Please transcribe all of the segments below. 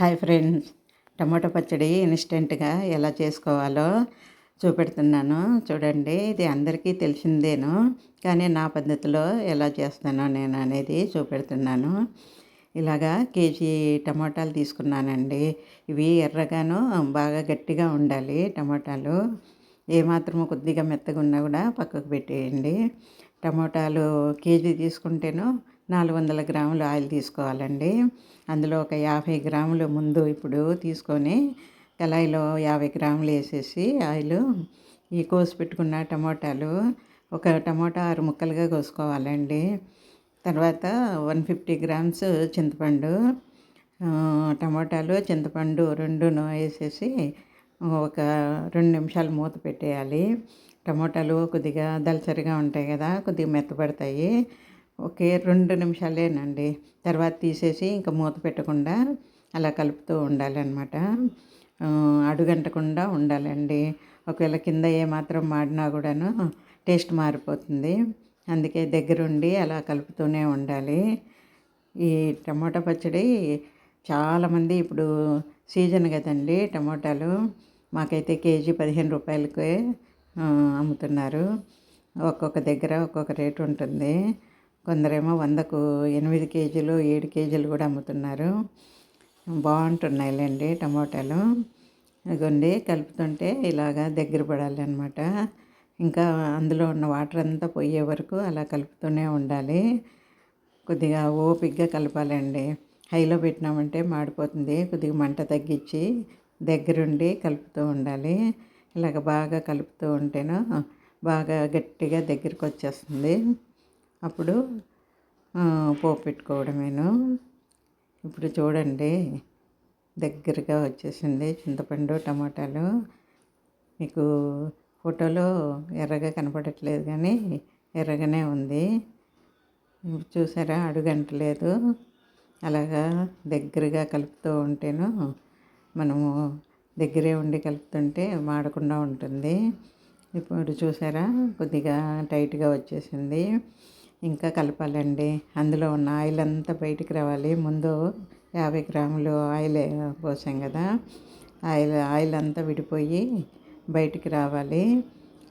Hi friends tomato పచ్చడి ఇన్స్టెంట్గా ఎలా చేసుకోవాలో చూపెడుతున్నాను. చూడండి ఇది అందరికీ తెలిసిందేను కానీ నా పద్ధతిలో ఎలా చేస్తానో నేను అనేది చూపెడుతున్నాను. ఇలాగా కేజీ టమాటాలు తీసుకున్నానండి. ఇవి ఎర్రగాను బాగా గట్టిగా ఉండాలి టమాటాలు. ఏమాత్రం కొద్దిగా మెత్తగా ఉన్నా కూడా పక్కకు పెట్టేయండి. టమాటాలు కేజీ తీసుకుంటేను నాలుగు వందల గ్రాములు ఆయిల్ తీసుకోవాలండి. అందులో ఒక యాభై గ్రాములు ముందు ఇప్పుడు తీసుకొని కళాయిలో యాభై గ్రాములు వేసేసి ఆయిల్ ఈ కోసి పెట్టుకున్న టమోటాలు ఒక టమోటా ఆరు ముక్కలుగా కోసుకోవాలండి. తర్వాత వన్ ఫిఫ్టీ గ్రామ్స్ చింతపండు టమోటాలు చింతపండు రెండును వేసేసి ఒక రెండు నిమిషాలు మూత పెట్టేయాలి. టమోటాలు కొద్దిగా దళసరిగా ఉంటాయి కదా కొద్దిగా మెత్తపడతాయి ఒకే రెండు నిమిషాలేనండి. తర్వాత తీసేసి ఇంకా మూత పెట్టకుండా అలా కలుపుతూ ఉండాలన్నమాట. అడుగంటకుండా ఉండాలండి. ఒకవేళ కింద ఏమాత్రం మాడినా కూడాను టేస్ట్ మారిపోతుంది. అందుకే దగ్గరుండి అలా కలుపుతూనే ఉండాలి. ఈ టమోటా పచ్చడి చాలామంది ఇప్పుడు సీజన్ కదండి టమోటాలు. మాకైతే కేజీ పదిహేను రూపాయలకే అమ్ముతున్నారు. ఒక్కొక్క దగ్గర ఒక్కొక్క రేటు ఉంటుంది. కొందరేమో వందకు ఎనిమిది కేజీలు ఏడు కేజీలు కూడా అమ్ముతున్నారు. బాగుంటున్నాయిలేండి టమోటాలు. ఇదిగోండి కలుపుతుంటే ఇలాగా దగ్గర పడాలి అనమాట ఇంకా అందులో ఉన్న వాటర్ అంతా పోయే వరకు అలా కలుపుతూనే ఉండాలి. కొద్దిగా ఓపిగ్గా కలపాలండి. హైలో పెట్టినామంటే మాడిపోతుంది. కొద్దిగా మంట తగ్గించి దగ్గరుండి కలుపుతూ ఉండాలి. ఇలాగ బాగా కలుపుతూ ఉంటేనో బాగా గట్టిగా దగ్గరికి వచ్చేస్తుంది అప్పుడు పోపు పెట్టుకోవడమేను. ఇప్పుడు చూడండి దగ్గరగా వచ్చేసింది చింతపండు టమాటాలు. మీకు ఫోటోలో ఎర్రగా కనపడట్లేదు కానీ ఎర్రగానే ఉంది. చూసారా? అడుగంటలేదు అలాగా దగ్గరగా కలుపుతూ ఉంటేను మనము దగ్గరే ఉండి కలుపుతుంటే మాడకుండా ఉంటుంది. ఇప్పుడు చూసారా? కొద్దిగా టైట్గా వచ్చేసింది. ఇంకా కలపాలండి. అందులో ఉన్న ఆయిల్ అంతా బయటికి రావాలి. ముందు యాభై గ్రాములు ఆయిల్ పోసాం కదా. ఆయిల్ ఆయిల్ అంతా విడిపోయి బయటికి రావాలి.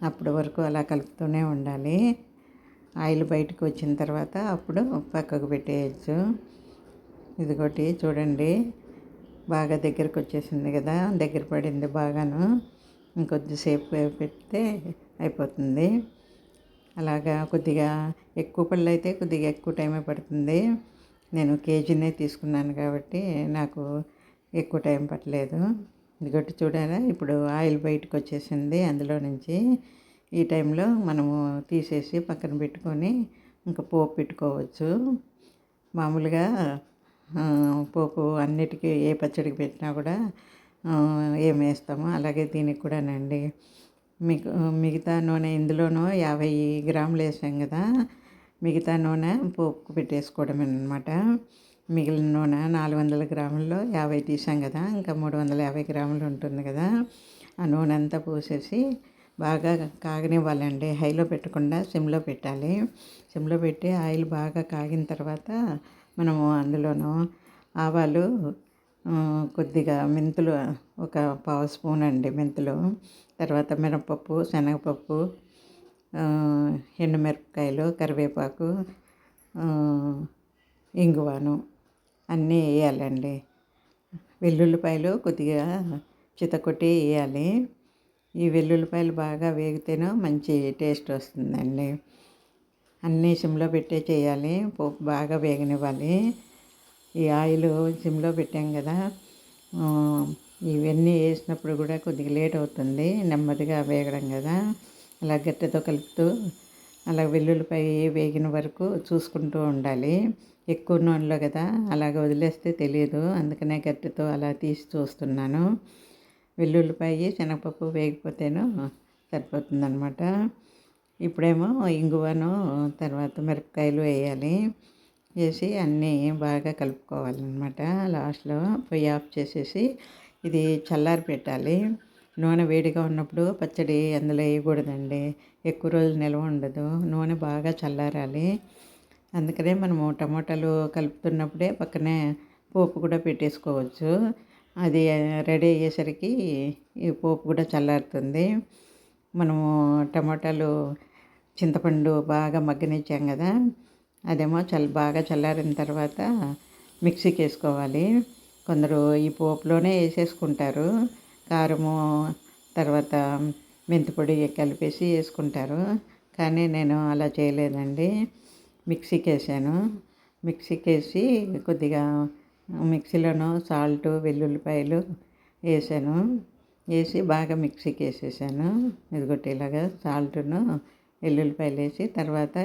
అప్పటి వరకు అలా కలుపుతూనే ఉండాలి. ఆయిల్ బయటకు వచ్చిన తర్వాత అప్పుడు పక్కకు పెట్టేయచ్చు. ఇదిగోటి చూడండి. బాగా దగ్గరకు వచ్చేసింది కదా. దగ్గర పడింది బాగాను. ఇంకొద్దిసేపు పెడితే అయిపోతుంది. అలాగా కొద్దిగా ఎక్కువ పళ్ళు అయితే కొద్దిగా ఎక్కువ టైమే పడుతుంది. నేను కేజీనే తీసుకున్నాను కాబట్టి నాకు ఎక్కువ టైం పట్టలేదు. ఇదిగొట్టి చూడారా ఇప్పుడు ఆయిల్ బయటకు వచ్చేసింది. అందులో నుంచి ఈ టైంలో మనము తీసేసి పక్కన పెట్టుకొని ఇంకా పోపు పెట్టుకోవచ్చు. మామూలుగా పోపు అన్నిటికీ ఏ పచ్చడికి పెట్టినా కూడా ఏం వేస్తామో అలాగే దీనికి కూడానండి. మీకు మిగతా నూనె ఇందులోనూ యాభై గ్రాములు వేసాం కదా మిగతా నూనె పోపుకు పెట్టేసుకోవడం అనమాట మిగిలిన నూనె నాలుగు వందల గ్రాముల్లో యాభై తీసాం కదా ఇంకా మూడు వందల యాభై గ్రాములు ఉంటుంది కదా ఆ నూనె అంతా పోసేసి బాగా కాగనివ్వాలండి. హైలో పెట్టకుండా సిమ్లో పెట్టాలి. సిమ్లో పెట్టి ఆయిల్ బాగా కాగిన తర్వాత మనము అందులోనూ ఆవాలు కొద్దిగా మెంతులు ఒక పావు స్పూన్ అండి మెంతులు. తర్వాత మినపప్పు శనగపప్పు ఎండుమిరపకాయలు కరివేపాకు ఇంగువాను అన్నీ వేయాలండి. వెల్లుల్లిపాయలు కొద్దిగా చితకొట్టి వేయాలి. ఈ వెల్లుల్లిపాయలు బాగా వేగితేనే మంచి టేస్ట్ వస్తుందండి. అన్నీ సిమ్లో పెట్టే చేయాలి. పోపు బాగా వేగనివ్వాలి. ఈ ఆయిల్ సిమ్లో పెట్టాం కదా. ఇవన్నీ వేసినప్పుడు కూడా కొద్దిగా లేట్ అవుతుంది. నెమ్మదిగా వేగడం కదా. అలా గట్టెతో కలుపుతూ అలా వెల్లుల్లిపై వేగిన వరకు చూసుకుంటూ ఉండాలి. ఎక్కువ నూనెలో కదా అలాగ వదిలేస్తే తెలియదు అందుకనే గట్టెతో అలా తీసి చూస్తున్నాను. వెల్లుల్లిపాయ శనగపప్పు వేగిపోతేనో సరిపోతుందనమాట. ఇప్పుడేమో ఇంగువను తర్వాత మిరపకాయలు వేయాలి. వేసి అన్నీ బాగా కలుపుకోవాలన్నమాట. లాస్ట్లో పొయ్యి ఆఫ్ చేసేసి ఇది చల్లారి పెట్టాలి. నూనె వేడిగా ఉన్నప్పుడు పచ్చడి అందులో వేయకూడదండి. ఎక్కువ రోజులు నిల్వ ఉండదు. నూనె బాగా చల్లారాలి. అందుకనే మనము టమాటాలు కలుపుతున్నప్పుడే పక్కనే పోపు కూడా పెట్టేసుకోవచ్చు. అది రెడీ అయ్యేసరికి ఈ పోపు కూడా చల్లారుతుంది. మనము టమాటాలు చింతపండు బాగా మగ్గనిచ్చాం కదా. అదేమో చల్ బాగా చల్లారిన తర్వాత మిక్సీకి వేసుకోవాలి కొందరు ఈ పోపులోనే వేసేసుకుంటారు కారము తర్వాత మెంతిపొడి కలిపేసి వేసుకుంటారు కానీ నేను అలా చేయలేదండి. మిక్సీకి వేసాను మిక్సీకి వేసి కొద్దిగా మిక్సీలోనూ సాల్ట్ వెల్లుల్లిపాయలు వేసాను వేసి బాగా మిక్సీకి వేసేసాను ఇదిగొట్టి ఇలాగా సాల్ట్ను వెల్లుల్లిపాయలు వేసి తర్వాత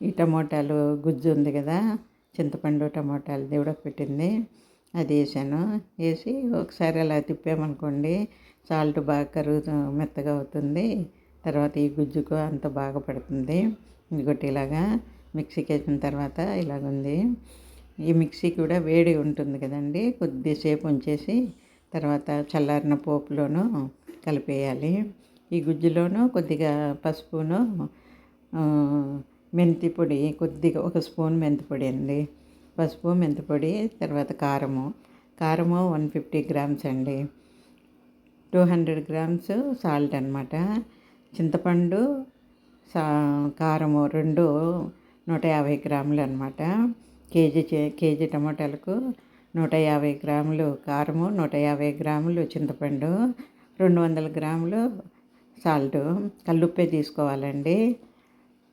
ఈ టమోటాలు గుజ్జు ఉంది కదా చింతపండు టమోటాలు పెట్టింది. అది వేసాను. వేసి ఒకసారి అలా తిప్పామనుకోండి సాల్ట్ బాగా కరుగు మెత్తగా అవుతుంది. తర్వాత ఈ గుజ్జుకు అంత బాగా పడుతుంది. ఇంకొకటి ఇలాగా మిక్సీకి వేసిన తర్వాత ఇలాగుంది. ఈ మిక్సీ కూడా వేడి ఉంటుంది కదండి కొద్దిసేపు ఉంచేసి తర్వాత చల్లారిన పోపులోను కలిపేయాలి. ఈ గుజ్జులోను కొద్దిగా పసుపును మెంతి పొడి కొద్దిగా ఒక స్పూన్ మెంతి పొడి అండి. పసుపు మెంతి పొడి తర్వాత కారము. కారము వన్ ఫిఫ్టీ గ్రామ్స్ అండి. టూ హండ్రెడ్ గ్రామ్స్ సాల్ట్ అనమాట చింతపండు సా కారము రెండు నూట యాభై గ్రాములు అనమాట కేజీ కేజీ టమాటాలకు నూట యాభై గ్రాములు కారము నూట యాభై గ్రాములు చింతపండు రెండు వందల గ్రాములు సాల్ట్. కల్లుప్పే తీసుకోవాలండి.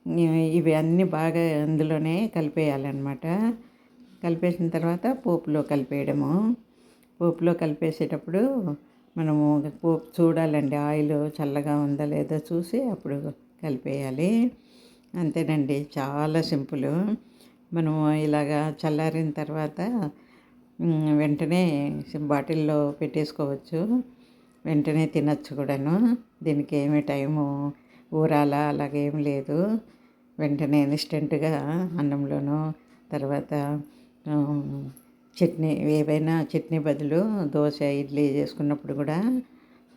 ఇవి అన్నీ బాగా అందులోనే కలిపేయాలన్నమాట. కలిపేసిన తర్వాత పోపులో కలిపేయడము. పోపులో కలిపేసేటప్పుడు మనము పోపు చూడాలండి ఆయిల్ చల్లగా ఉందా లేదా చూసి అప్పుడు కలిపేయాలి. అంతేనండి చాలా సింపుల్. మనము ఇలాగా చల్లారిన తర్వాత వెంటనే బాటిల్లో పెట్టేసుకోవచ్చు. వెంటనే తినచ్చు కూడాను. దీనికి ఏమి టైము ఊరాల? అలాగేం లేదు. వెంటనే ఇన్స్టెంట్గా అన్నంలోనూ తర్వాత చట్నీ ఏవైనా చట్నీ బదులు దోశ ఇడ్లీ చేసుకున్నప్పుడు కూడా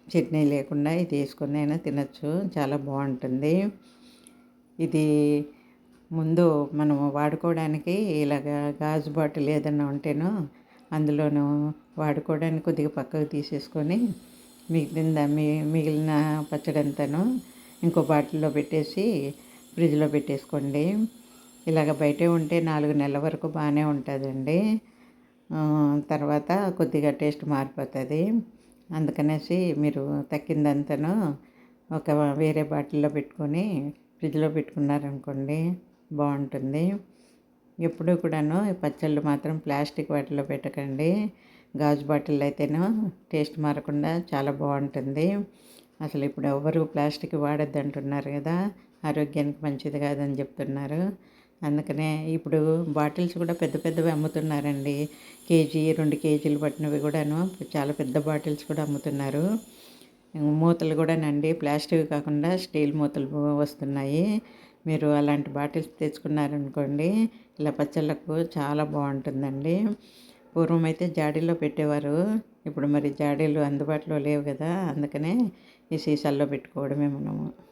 చట్నీ లేకుండా ఇది వేసుకుని అయినా తినచ్చు. చాలా బాగుంటుంది. ఇది ముందు మనం వాడుకోవడానికి ఇలాగ గాజు బాటిల్ ఏదైనా ఉంటేనో అందులోనూ వాడుకోవడానికి కొద్దిగా పక్కకు తీసేసుకొని మిగిలిన మిగిలిన పచ్చడి అంతాను ఇంకో బాటిల్లో పెట్టేసి ఫ్రిడ్జ్లో పెట్టేసుకోండి. ఇలాగ బయటే ఉంటే నాలుగు నెలల వరకు బాగానే ఉంటుందండి. తర్వాత కొద్దిగా టేస్ట్ మారిపోతుంది. అందుకనేసి మీరు తక్కిందంతను ఒక వేరే బాటిల్లో పెట్టుకొని ఫ్రిడ్జ్లో పెట్టుకున్నారనుకోండి బాగుంటుంది. ఎప్పుడూ కూడాను పచ్చళ్ళు మాత్రం ప్లాస్టిక్ వాటిలో పెట్టకండి. గాజు బాటిల్ అయితేనో టేస్ట్ మారకుండా చాలా బాగుంటుంది. అసలు ఇప్పుడు ఎవరు ప్లాస్టిక్ వాడద్దు అంటున్నారు కదా ఆరోగ్యానికి మంచిది కాదని చెప్తున్నారు. అందుకనే ఇప్పుడు బాటిల్స్ కూడా పెద్ద పెద్దవి అమ్ముతున్నారండి. కేజీ రెండు కేజీలు పట్టినవి కూడాను చాలా పెద్ద బాటిల్స్ కూడా అమ్ముతున్నారు. మూతలు కూడానండి ప్లాస్టిక్ కాకుండా స్టీల్ మూతలు వస్తున్నాయి. మీరు అలాంటి బాటిల్స్ తెచ్చుకున్నారనుకోండి ఇలా పచ్చళ్ళకు చాలా బాగుంటుందండి. పూర్వం అయితే జాడీలో పెట్టేవారు ఇప్పుడు మరి జాడీలు అందుబాటులో లేవు కదా అందుకనే ఈ సీసాల్లో పెట్టుకోవడమే మనము.